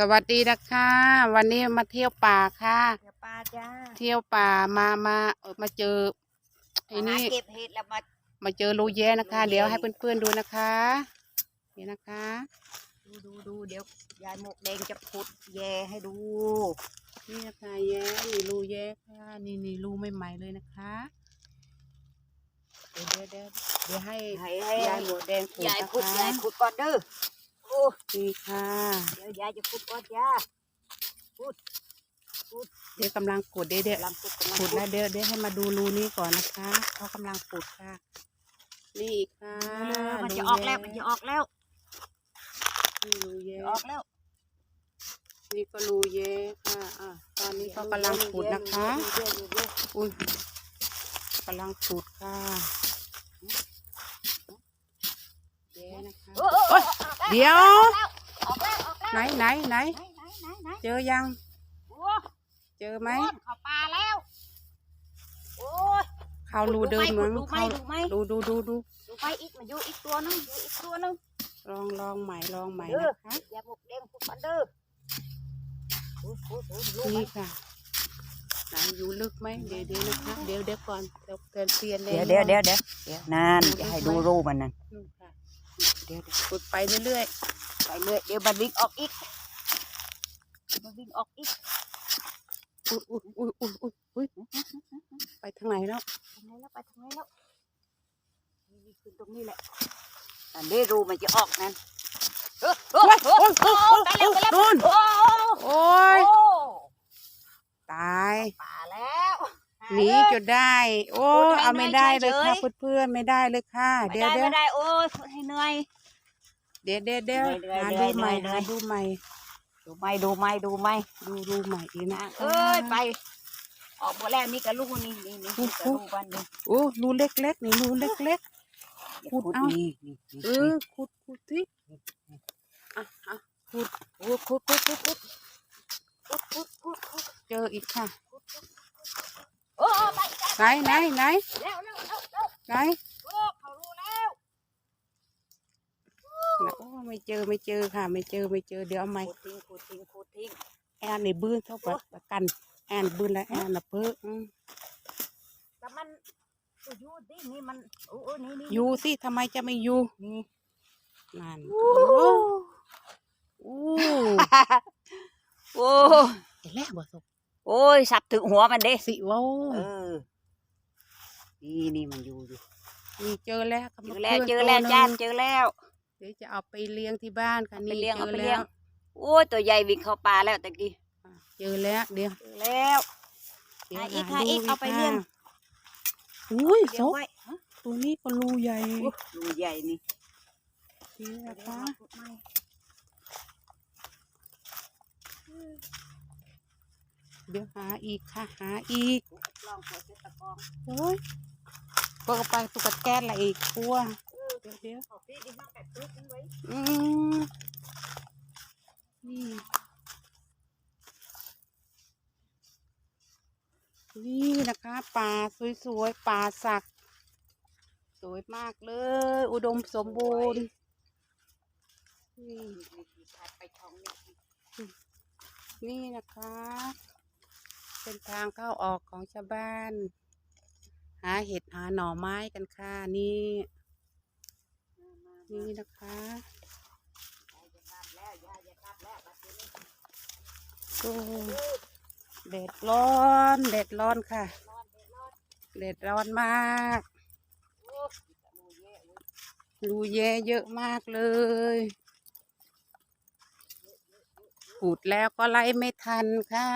สวัสดีนะคะ วันนี้มาเที่ยวป่าค่ะ เดี๋ยวป้าจ้าเที่ยวป่ามามาเอ่อมาเจอไอ้หานี่เก็บเห็ดแล้วมามาเจอรูแย้นะคะรูแย้เดี๋ยวให้เพื่อนๆดูนะคะนี่นะคะ ดูดูดูเดี๋ยวยายหมวกแดงจะขุดแย่ให้ดู นี่นะคะแย้นี่รูแย้ค่ะ นี่นี่รูใหม่ๆเลยนะคะ เดี๋ยวเดี๋ยวเดี๋ยวเดี๋ยวให้ให้ให้ ยายหมวกแดงขุดยายนะขุดคะยายขุดก่อนเด้อโอ้ นี่ค่ะ เดี๋ยวยายจะขุดก่อนจ้าเดี๋ยวกำลังขุดเดี๋ยวเดี๋ยวกำลังขุดกำลังขุดแล้วเดี๋ยวเดี๋ยวให้มาดูรูนี้ก่อนนะคะเขากำลังขุดค่ะ นี่ค่ะเออมันจะออกแล้วมันจะออกแล้วนี่รูแย้จะออกแล้วนี่ก็รูแย้ค่ะอะตอนนี้ก็กำลังขุดนะคะเยอะอยู่เยอะอุ้ยกำลังขุดค่ะแย้นะคะ โอ้โอ้โอ้ออกแล้ว เดี๋ยว ออกแล้วออกแล้วไหนไหนไหน ไหนไหนไหนไหนเจอยัง โอ้เจอไหมโอ้เข้าป่าแล้ว โอ้ย เข้ารูเดิมมั้งดูไหมเข้าดูไหม ดูดูดูดูดูไปอีกมันอยู่อีกตัวนึงอยู่อีกตัวนึง ลองลองใหม่ลองใหม่เด้อนะคะอย่าหมกแดงพวกมันเด้อโอ้โหโอ้โหรู้ไหมนี่ค่ะไหนอยู่ลึกไหมเดี๋ยวเดี๋ยวนะคะเดี๋ยวเดี๋ยวก่อนเดี๋ยวเกินเปลี่ยนเลยเดี๋ยวเดี๋ยวเดี๋ยวเดี๋ยวเดี๋ยวนั่นจะให้ดูรูมันนั่นนู่นค่ะ เดี๋ยวเดี๋ยวขุดไปเรื่อยไปเรื่อยเดี๋ยวมันวิ่งออกอีกมันวิ่งออกอีกๆอุ้ยอุ้ยอุ้ยอุ้ยอุ้ยอุ้ยไปทางไหนแล้วทำไงแล้วไปทำไงแล้วนี่นี่ขึ้นตรงนี้แหละอันนี้รูมันจะออกนั่นเออเออโอ้ยเอโอ้อย ไปแล้วไปแล้ว โน่น โอ้ โอ้ย โอ้ ตาย ป่าแล้ว หนีจนได้ โอ้ขุดให้เอาไม่ได้เลยค่ะเฉยๆเพื่อนๆไม่ได้เลยค่ะ ไม่เดี๋ยวได้เดี๋ยวไม่ได้โอ้ยให้เหนื่อย เดี๋ยวเดี๋ยวเดี๋ยวเหนื่อยหาเหนื่ดูอยใหม่เหนื่หาอย ดูใหม่ดูไหมดูไหมดูไหมดูดูใหม่อีกนะ เอ้ยไป ออกหมดแล้วนี่กับลูกนี่นี่นี่นี่กับลูกวันนี้โอ้รูเล็กๆนี่รูเล็ก ขุดเอา นี่นี่ๆเออขุดขุดสิอะอะโอ้ขุดขุดขุดขุดขุดขุดขุดขุดเจออีกค่ะโอ้ ไปไหนไหนไหนแล้วแล้วแล้วแล้วไหนโอ้เขารู้แล้วน่ะโอ้ไม่เจอไม่เจอค่ะ ไม่เจอไม่เจอเดี๋ยวเอาใหม่ขุดทิ้งขุดทิ้งขุดทิ้งแอนในบื้นเท่ากับประกัน แอนบื้นแล้วแอนน่ะเพิ่อืมแต่มันอยู่ที่นี่มันโอ้โอ้นี่นี่อยู่สิทำไมจะไม่อยู่นี่นั่นโอ้โอ้โอ้เห็นแล้วบ่สุกโอ้ยสับถึงหัวมันเด้สิโว้เออ นี่นี่มันอยู่อยู่นี่เจอแล้วค่ะเจอแล้วพื่นเจอแล้วตัวหนึ่งจ้านเจอแล้วเดี๋ยวจะเอาไปเลี้ยงที่บ้านค่ะเอาไปนี่เลี้ยงเจเอาอไปเลี้แล้ยงวโอ้ยตัวใหญ่วิ่งเข้าป่าแล้วตะกี้อะเจอแล้วเดี๋ยวเจอแล้วเดี๋ยวหาอีกหหาอีกดูเอาไปเลี้ยงค่ะอุ้ยเลี้สยงกไว้ฮะตัวนี้ก็รูใหญ่โอ้ดูใหญ่นี่นี่นะคะเดี๋ยวหาอีกค่ะหาอีกลองเปิดตะกองโอ้ย เปิดไปตุกแก๊สละอีกกลัวเดี๋ยวเดี๋ยวเอาพี่ดิมาแปะตึ๊กไว้อืมนี่นี่นะคะป่าสวยๆป่าสัก สวยมากเลย อุดมสมบูรณ์นี่ไปช่องนี้นี่นะคะ เป็นทางเข้าออกของชาวบ้านหาเห็ดหาหน่อไม้กันค่ะนี่นี่นะคะแล้วยายจะกลับแล้วบัดนี้โอ้แดดร้อนแดดร้อนค่ะเดี๋ยวนอนแดดร้อนมากโอ้ดูเย่เว้ยรูแย่เยอะมากเลยขูดแล้วก็ไล่ไม่ทันค่ะ